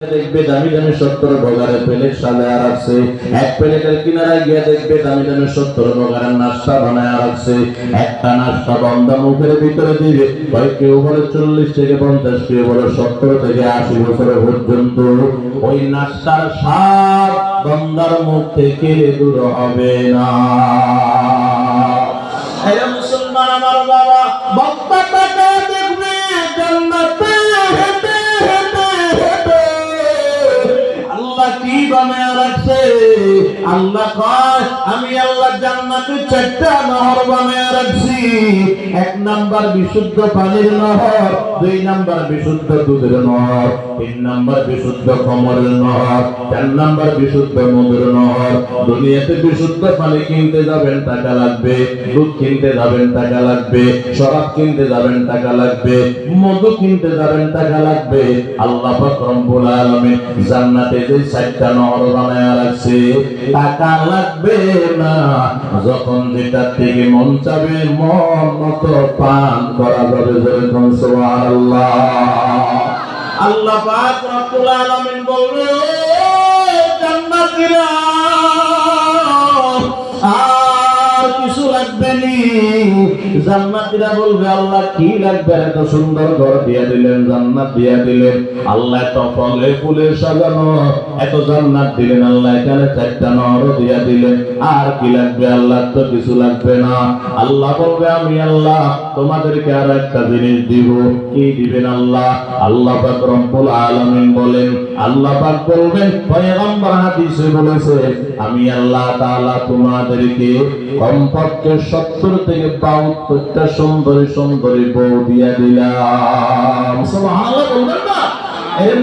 দেখবে দামি দামি সত্তর বগারে প্লেট সাজায় রাখছে এক প্লেটের কিনারায় গিয়ে দেখবে দামি দামি সত্তর বগারের নাস্তা বানায় রাখছে একটা নাস্তা বন্ধ মুখের ভিতরে দিবে। হয় কেউ বলে চল্লিশ থেকে পঞ্চাশ, কেউ বলে সত্তর থেকে আশি বছর পর্যন্ত। ওই নাস্তার স্বাদ বন্দার মুখ থেকে দূর হবে না। আল্লাহ কি বানায় রাখছে আল্লাহ কয়, আমি আল্লাহ জান্নাতে চারটা নহর বানায় রাখছি। এক নাম্বার বিশুদ্ধ পানির নহর, দুই নাম্বার বিশুদ্ধ দুধের নহর, তিন নাম্বার বিশুদ্ধ কমরের নহর, চার নাম্বার বিশুদ্ধ মধুর নহর। দুনিয়াতে বিশুদ্ধ পানি কিনতে যাবেন, টাকা লাগবে। দুধ কিনতে যাবেন, টাকা লাগবে। শরাব কিনতে যাবেন, টাকা লাগবে। মধু কিনতে যাবেন, টাকা লাগবে। আল্লাহ পাক রব্বুল আলামিন জান্নাতে যে চারটা নহর বানায় রাখছে টাকা লাগবে না। যখন যেটা থেকে মন চাবে, মন মতো পান করা যাবে যেরকম আল্লাহ আল্লাহ বলবে জান্নাতীরা জান্নাতীরা বলবে, আল্লাহ কি লাগবে? এত সুন্দর ঘর দিয়া দিলেন, জান্নাত দিয়া দিলেন। আল্লাহ এত ফলে ফুলে সাজানো, এত জান্নাত দিলেন, আল্লাহ এখানে চারটা নহর দিয়া দিলেন। আর কি লাগবে? আল্লাহ তো কিছু লাগবে না। আল্লাহ বলবে, আমি আল্লাহ, তোমাদেরকে আর একটা জিনিস দিব। কি দিবেন আল্লাহ? আল্লাহ পাক রব্বুল আলামিন বলেন, আল্লাহ পাক বলবেন, পয়গম্বর হাদিসে বলেছে, আমি আল্লাহ তাআলা তোমাদেরকে কমপক্ষে 70 থেকে 72টা সুন্দরী সুন্দরী বউ দিয়া দিলাম।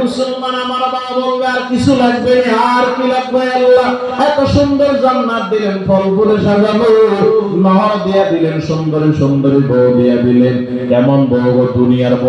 মুসলমান আমার বাবা বলবে, আর কিছু লাগবে আর কি লাগবে আল্লাহ? এত সুন্দর জান্নাত দিলেন, ফল ফুলে সাজানো নহর দিয়া দিলেন, সুন্দরী সুন্দরী বউ দিয়া দিলেন। বউ দুনিয়ার